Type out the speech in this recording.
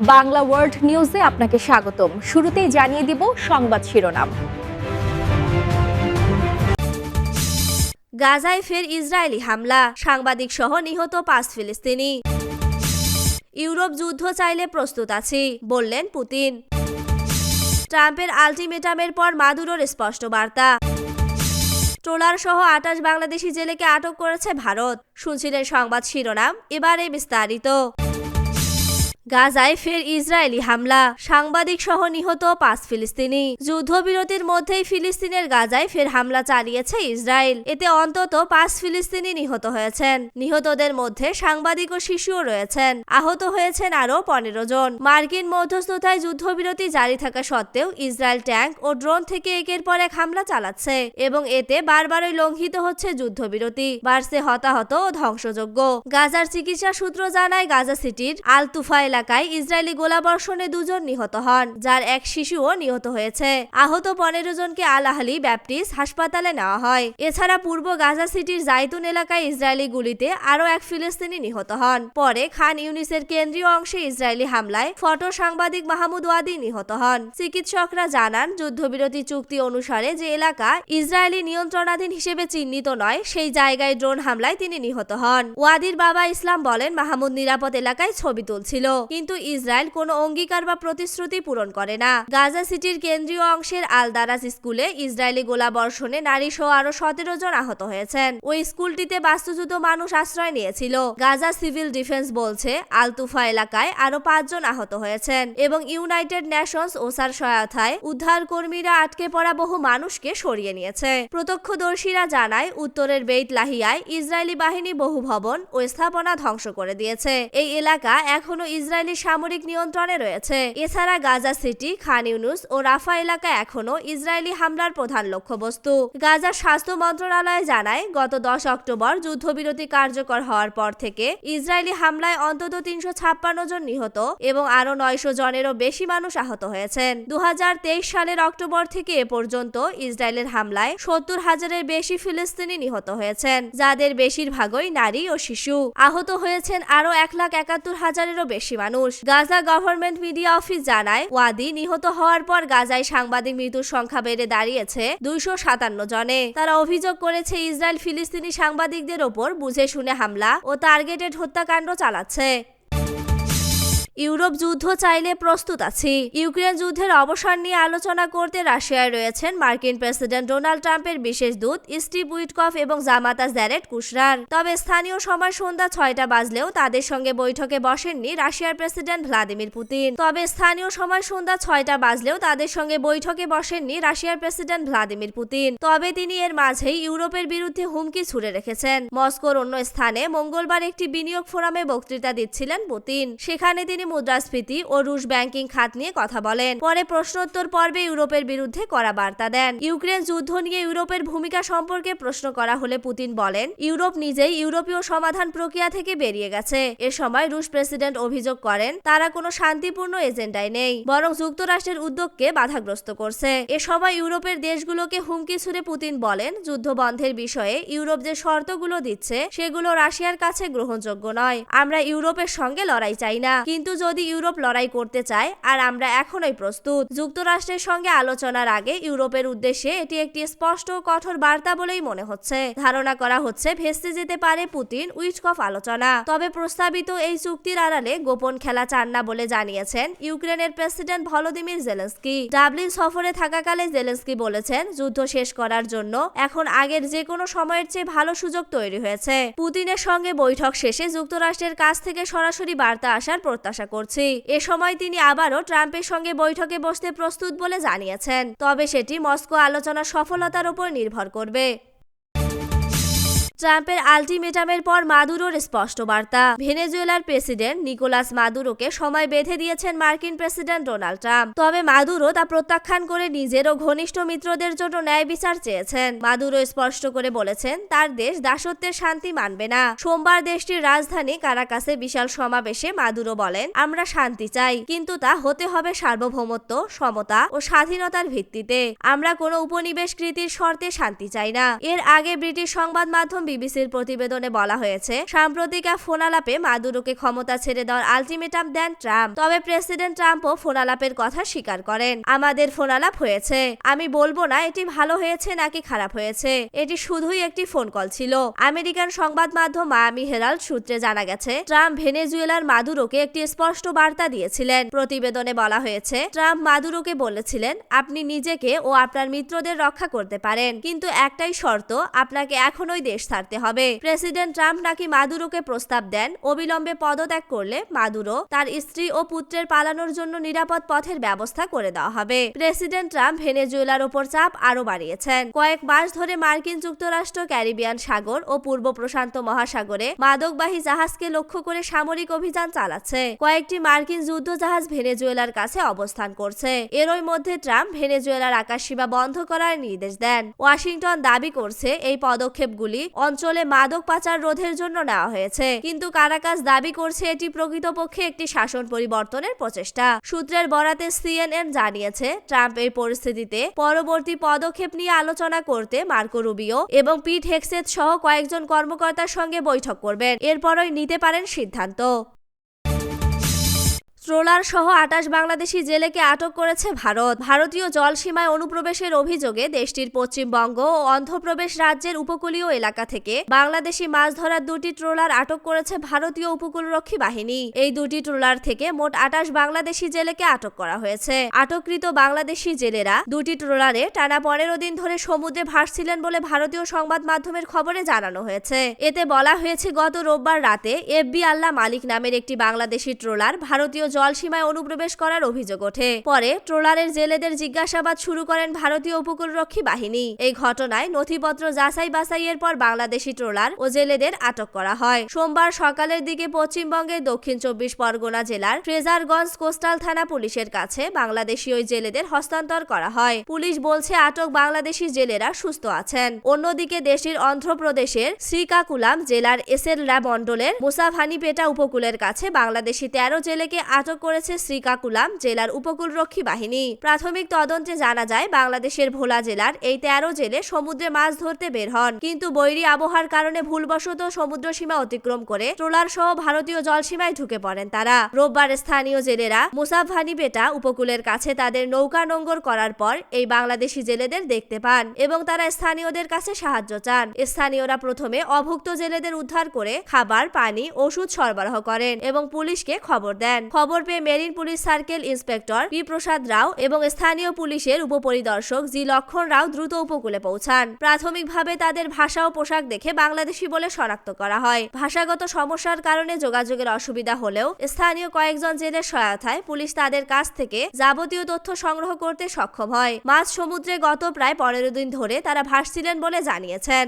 Bangla world নিউজে আপনাকে স্বাগতম। শুরুতেই জানিয়ে দিব সংবাদ শিরোনাম। গাজায় ফের ইসরায়েলি হামলা, সাংবাদিক সহ নিহত পাঁচ ফিলিস্তিনি। ইউরোপ যুদ্ধ চাইলে প্রস্তুত আছি, বললেন পুতিন। ট্রাম্পের আলটিমেটামের পর মাদুরোর স্পষ্ট বার্তা। ট্রোলার সহ আটাশ বাংলাদেশি জেলেকে আটক করেছে ভারত। শুনছিলেন সংবাদ শিরোনাম, এবারে বিস্তারিত। গাজায় ফের ইসরায়েলি হামলা। সাংবাদিক সহ নিহত পাঁচ ফিলিস্তিনি। যুদ্ধবিরতির মধ্যেই ফিলিস্তিনের গাজায় ফের হামলা চালিয়েছে ইসরায়েল। এতে অন্তত পাঁচ ফিলিস্তিনি নিহত হয়েছেন। নিহতদের মধ্যে সাংবাদিক ও শিশুও রয়েছেন। আহত হয়েছেন আরও পনেরো জন। মার্কিন মধ্যস্থতায় যুদ্ধবিরতি জারি থাকা সত্ত্বেও ইসরায়েল ট্যাঙ্ক ও ড্রোন থেকে একের পর এক হামলা চালাচ্ছে এবং এতে বারবারই লঙ্ঘিত হচ্ছে যুদ্ধবিরতি। বাড়ছে হতাহত ও ধ্বংসযোগ্য। গাজার চিকিৎসা সূত্র জানায় গাজা সিটির আলতুফা এলাকায় ইসরায়েলি গোলাবর্ষণে দুজন নিহত হন, যার এক শিশুও নিহত হয়েছে। আহত পনেরো জনকে আল আহলি ব্যাপটিস্ট হাসপাতালে নেওয়া হয়। এছাড়া পূর্ব গাজা সিটির জাইতুন এলাকায় ইসরায়েলি গুলিতে আরও এক ফিলিস্তিনি নিহত হন। পরে খান ইউনিসের কেন্দ্রীয় অংশে ইসরায়েলি হামলায় ফটো সাংবাদিক মাহমুদ ওয়াদি নিহত হন। চিকিৎসকরা জানান, যুদ্ধবিরতি চুক্তি অনুসারে যে এলাকা ইসরায়েলি নিয়ন্ত্রণাধীন হিসেবে চিহ্নিত নয়, সেই জায়গায় ড্রোন হামলায় তিনি নিহত হন। ওয়াদির বাবা ইসলাম বলেন, মাহমুদ নিরাপদ এলাকায় ছবি তুলছিল। কিন্তু ইসরায়েল কোনো অঙ্গীকার বা প্রতিশ্রুতি পূরণ করে না। গাজা সিটির কেন্দ্রীয় অংশের আল দারাস স্কুলে ইসরায়েলি গোলাবর্ষণে নারী সহ আরও সতেরো জন আহত হয়েছেন। ওই স্কুলটিতে বাস্তুচ্যুত মানুষ আশ্রয় নিয়েছিল। গাজা সিভিল ডিফেন্স বলছে, আলতুফা এলাকায় আরও পাঁচজন আহত হয়েছেন এবং ইউনাইটেড নেশনস ওসার সহায়তায় উদ্ধার কর্মীরা আটকে পড়া বহু মানুষকে সরিয়ে নিয়েছে। প্রত্যক্ষদর্শীরা জানায়, উত্তরের বেইত লাহিয়ায় ইসরায়েলি বাহিনী বহু ভবন ও স্থাপনা ধ্বংস করে দিয়েছে। এই এলাকা এখনও ইসরায়েলি সামরিক নিয়ন্ত্রণে রয়েছে। এছাড়া গাজা সিটি, খান ইউনুস ও রাফা এলাকা এখনও ইসরায়েলি হামলার প্রধান লক্ষ্যবস্তু। গাজার স্বাস্থ্য মন্ত্রণালয় জানায়, গত দশ অক্টোবর যুদ্ধবিরতি কার্যকর হওয়ার পর থেকে ইসরায়েলি হামলায় অন্তত তিনশো ছাপ্পান্ন জন নিহত এবং আরও নয়শো জনেরও বেশি মানুষ আহত হয়েছেন। দু হাজার তেইশ সালের অক্টোবর থেকে এ পর্যন্ত ইসরায়েলের হামলায় সত্তর হাজারের বেশি ফিলিস্তিনি নিহত হয়েছেন, যাদের বেশিরভাগই নারী ও শিশু। আহত হয়েছেন আরও এক লাখ একাত্তর হাজারেরও বেশি মানুষ গাজা গভর্নমেন্ট মিডিয়া অফিস জানায়, ওয়াদি নিহত হওয়ার পর গাজায় সাংবাদিক মৃত্যুর সংখ্যা বেড়ে দাঁড়িয়েছে দুইশো সাতান্ন জনে। তারা অভিযোগ করেছে ইসরায়েল ফিলিস্তিনি সাংবাদিকদের ওপর বুঝে শুনে হামলা ও টার্গেটেড হত্যাকাণ্ড চালাচ্ছে। ইউরোপ যুদ্ধ চাইলে প্রস্তুত আছি। ইউক্রেন যুদ্ধের অবসান নিয়ে আলোচনা করতে রাশিয়ায় রয়েছেন মার্কিন প্রেসিডেন্ট ডোনাল্ড ট্রাম্পের বিশেষ দূত স্টিভ উইটকফ এবং জামাতা জ্যারেট কুশরার তবে স্থানীয় সময় সন্ধ্যা ছয়টা বাজলেও তাদের সঙ্গে বৈঠকে বসেননি রাশিয়ার প্রেসিডেন্ট ভ্লাদিমির পুতিন। তবে স্থানীয় সময় সন্ধ্যা ছয়টা বাজলেও তাদের সঙ্গে বৈঠকে বসেননি রাশিয়ার প্রেসিডেন্ট ভ্লাদিমির পুতিন। তবে তিনি এর মাঝেই ইউরোপের বিরুদ্ধে হুমকি ছুড়ে রেখেছেন। মস্কোর অন্য স্থানে মঙ্গলবার একটি বিনিয়োগ ফোরামে বক্তৃতা দিচ্ছিলেন পুতিন। সেখানে তিনি মুদ্রাস্ফীতি ও রুশ ব্যাংকিং খাত নিয়ে কথা বলেন। পরে প্রশ্নোত্তর পর্বে ইউরোপের বিরুদ্ধে করা বার্তা দেন। ইউক্রেন যুদ্ধ নিয়ে ইউরোপের ভূমিকা সম্পর্কে প্রশ্ন করা হলে পুতিন বলেন, ইউরোপ নিজেই ইউরোপীয় সমাধান প্রক্রিয়া থেকে বেরিয়ে গেছে। এ সময় রুশ প্রেসিডেন্ট অভিযোগ করেন, তারা কোনো শান্তিপূর্ণ এজেন্ডায় নেই, বরং যুক্তরাষ্ট্রের উদ্যোগকে বাধাগ্রস্ত করছে। এ সময় ইউরোপের দেশগুলোকে হুমকি ছুড়ে পুতিন বলেন, যুদ্ধ বন্ধের বিষয়ে ইউরোপ যে শর্তগুলো দিচ্ছে, সেগুলো রাশিয়ার কাছে গ্রহণযোগ্য নয়। আমরা ইউরোপের সঙ্গে লড়াই চাই না। কিন্তু যদি ইউরোপ লড়াই করতে চায়, আর আমরা এখনই প্রস্তুত। যুক্তরাষ্ট্রের সঙ্গে আলোচনার আগে ইউরোপের উদ্দেশ্যে এটি একটি স্পষ্ট কঠোর বার্তা বলেই মনে হচ্ছে। ধারণা করা হচ্ছে ভেস্তে যেতে পারে পুতিন উইচকফ আলোচনা। তবে প্রস্তাবিত এই চুক্তির আড়ালে গোপন খেলা চান না বলে জানিয়েছেন ইউক্রেনের প্রেসিডেন্ট ভলোদিমির জেলেন্সকি। ডাবলিন সফরে থাকাকালে জেলেন্সকি বলেছেন, যুদ্ধ শেষ করার জন্য এখন আগের যে কোনো সময়ের চেয়ে ভালো সুযোগ তৈরি হয়েছে। পুতিনের সঙ্গে বৈঠক শেষে যুক্তরাষ্ট্রের কাছ থেকে সরাসরি বার্তা আসার প্রত্যাশা করছি। এ সময় তিনি আবারও ট্রাম্পের সঙ্গে বৈঠকে বসতে প্রস্তুত বলে জানিয়েছেন। তবে সেটি মস্কো আলোচনার সফলতার উপর নির্ভর করবে। ট্রাম্পের আলটিমেটামের পর মাদুরোর স্পষ্ট বার্তা। ভেনেজুয়েলার প্রেসিডেন্ট নিকোলাস মাদুরোকে সময় বেঁধে দিয়েছেন মার্কিন প্রেসিডেন্ট ডোনাল্ড ট্রাম্প। তবে মাদুরো তা প্রত্যাখ্যান করে নিজের ও ঘনিষ্ঠ মিত্রদের জন্য ন্যায় বিচার চেয়েছেন। মাদুরো স্পষ্ট করে বলেছেন, তার দেশ দাসত্বের শান্তি মানবে না। সোমবার দেশটির রাজধানী কারাকাসে বিশাল সমাবেশে মাদুরো বলেন, আমরা শান্তি চাই, কিন্তু তা হতে হবে সার্বভৌমত্ব, সমতা ও স্বাধীনতার ভিত্তিতে। আমরা কোনো উপনিবেশকৃতির শর্তে শান্তি চাই না। এর আগে ব্রিটিশ সংবাদ মাধ্যম বিবিসির প্রতিবেদনে বলা হয়েছে, সাম্প্রতিক এক ফোনালাপে মাদুরোকে ক্ষমতা ছেড়ে দেওয়ার আলটিমেটাম দেন ট্রাম্প। তবে প্রেসিডেন্ট ট্রাম্পও ফোনালাপের কথা স্বীকার করেন। আমাদের ফোনালাপ হয়েছে। আমি বলব না এটি ভালো হয়েছে নাকি খারাপ হয়েছে। এটি শুধুই একটি ফোন কল ছিল। আমেরিকান সংবাদ মাধ্যম মায়ামি হেরাল্ড সূত্রে জানা গেছে, ট্রাম্প ভেনেজুয়েলার মাদুরোকে একটি স্পষ্ট বার্তা দিয়েছিলেন। প্রতিবেদনে বলা হয়েছে, ট্রাম্প মাদুরোকে বলেছিলেন, আপনি নিজেকে ও আপনার মিত্রদের রক্ষা করতে পারেন। কিন্তু একটাই শর্ত, আপনাকে এখনই দেশ ছাড়তে হবে। প্রেসিডেন্ট ট্রাম্প নাকি মাদুরোকে প্রস্তাব দেন। অবিলম্বে পদত্যাগ করলে মাদুরো তার স্ত্রী ও পুত্রের পালানোর জন্য নিরাপদ পথের ব্যবস্থা করে দেওয়া হবে। প্রেসিডেন্ট ট্রাম্প ভেনেজুয়েলার ওপর চাপ আরও বাড়িয়েছেন। কয়েক মাস ধরে মার্কিন যুক্তরাষ্ট্র, ক্যারিবিয়ান সাগর ও পূর্ব প্রশান্ত মহাসাগরে মাদকবাহী জাহাজকে লক্ষ্য করে সামরিক অভিযান চালাচ্ছে। কয়েকটি মার্কিন যুদ্ধ জাহাজ ভেনেজুয়েলার কাছে অবস্থান করছে। এরই মধ্যে ট্রাম্প ভেনেজুয়েলার আকাশসীমা বন্ধ করার নির্দেশ দেন। ওয়াশিংটন দাবি করছে এই পদক্ষেপগুলি অঞ্চলে মাদক পাচার রোধের জন্য নেওয়া হয়েছে। কিন্তু কারাকাস দাবি করছে এটি প্রকৃতপক্ষে একটি শাসন পরিবর্তনের প্রচেষ্টা। সূত্রের বরাতে সিএনএন জানিয়েছে, ট্রাম্প এই পরিস্থিতিতে পরবর্তী পদক্ষেপ নিয়ে আলোচনা করতে মার্কো রুবিও এবং পিট হেক্সেথ সহ কয়েকজন কর্মকর্তার সঙ্গে বৈঠক করবেন। এরপরই নিতে পারেন সিদ্ধান্ত। ট্রোলার সহ আটাশ বাংলাদেশি জেলেকে আটক করেছে ভারত। ভারতীয় জলসীমায় অনুপ্রবেশের অভিযোগে দেশটির পশ্চিমবঙ্গ ও অন্ধ্রপ্রদেশ রাজ্যের উপকূলীয় এলাকা থেকে বাংলাদেশি মাছ ধরার দুটি ট্রোলার আটক করেছে ভারতীয় উপকূলরক্ষী বাহিনী। এই দুটি ট্রোলার থেকে মোট আটাশ বাংলাদেশি জেলেকে আটক করা হয়েছে। আটককৃত বাংলাদেশি জেলেরা দুটি ট্রোলারে টানা পনেরো দিন ধরে সমুদ্রে ভাসছিলেন বলে ভারতীয় সংবাদ মাধ্যমের খবরে জানানো হয়েছে। এতে বলা হয়েছে, গত রোববার রাতে এফবি আল্লাহ মালিক নামের একটি বাংলাদেশি ট্রোলার ভারতীয় জলসীমায় অনুপ্রবেশ করার অভিযোগ ওঠে। পরে ট্রোলারের জেলেদের জিজ্ঞাসাবাদ শুরু করেন ভারতীয় উপকূলরক্ষী বাহিনী। এই ঘটনায় নথিপত্র যাচাই বাছাইয়ের পর বাংলাদেশি ট্রোলার ও জেলেদের আটক করা হয়। সোমবার সকালের দিকে পশ্চিমবঙ্গের দক্ষিণ চব্বিশ পরগনা জেলার ট্রেজারগঞ্জ কোস্টাল থানা পুলিশের কাছে বাংলাদেশি ওই জেলেদের হস্তান্তর করা হয়। পুলিশ বলছে, আটক বাংলাদেশি জেলেরা সুস্থ আছেন। অন্যদিকে দেশটির অন্ধ্রপ্রদেশের শ্রীকাকুলাম জেলার এসেরলা মণ্ডলের মুসাফানিপেটা উপকূলের কাছে বাংলাদেশি তেরো জেলেকে আটক করেছে শ্রীকাকুলাম জেলার উপকূলরক্ষী বাহিনী। প্রাথমিক তদন্তে জানা যায়, বাংলাদেশের ভোলা জেলার এই তেরো জেলে সমুদ্রে মাছ ধরতে বের হন। কিন্তু বৈরী আবহাওয়ার কারণে ভুলবশত সমুদ্র সীমা অতিক্রম করে ট্রোলার সহ ভারতীয় জলসীমায় ঢুকে পড়েন তারা। রোববার স্থানীয় জেলেরা মুসাফানিপেটা উপকূলের কাছে তাদের নৌকা নোঙ্গর করার পর এই বাংলাদেশি জেলেদের দেখতে পান এবং তারা স্থানীয়দের কাছে সাহায্য চান। স্থানীয়রা প্রথমে অভুক্ত জেলেদের উদ্ধার করে খাবার, পানি, ওষুধ সরবরাহ করেন এবং পুলিশকে খবর দেন। খবর পেয়ে marine police circle inspector P Prasad Rao এবং স্থানীয় পুলিশের উপপরিদর্শক জি লক্ষণ রাও দ্রুত উপকূলে পৌঁছান। প্রাথমিকভাবে তাদের ভাষা ও পোশাক দেখে বাংলাদেশি বলে শনাক্ত করা হয়। ভাষাগত সমস্যার কারণে যোগাযোগের অসুবিধা হলেও স্থানীয় কয়েকজন জেলের সহায়তায় পুলিশ তাদের কাছ থেকে যাবতীয় তথ্য সংগ্রহ করতে সক্ষম হয়। মাঝ সমুদ্রে গত প্রায় পনেরো দিন ধরে তারা ভাসছিলেন বলে জানিয়েছেন।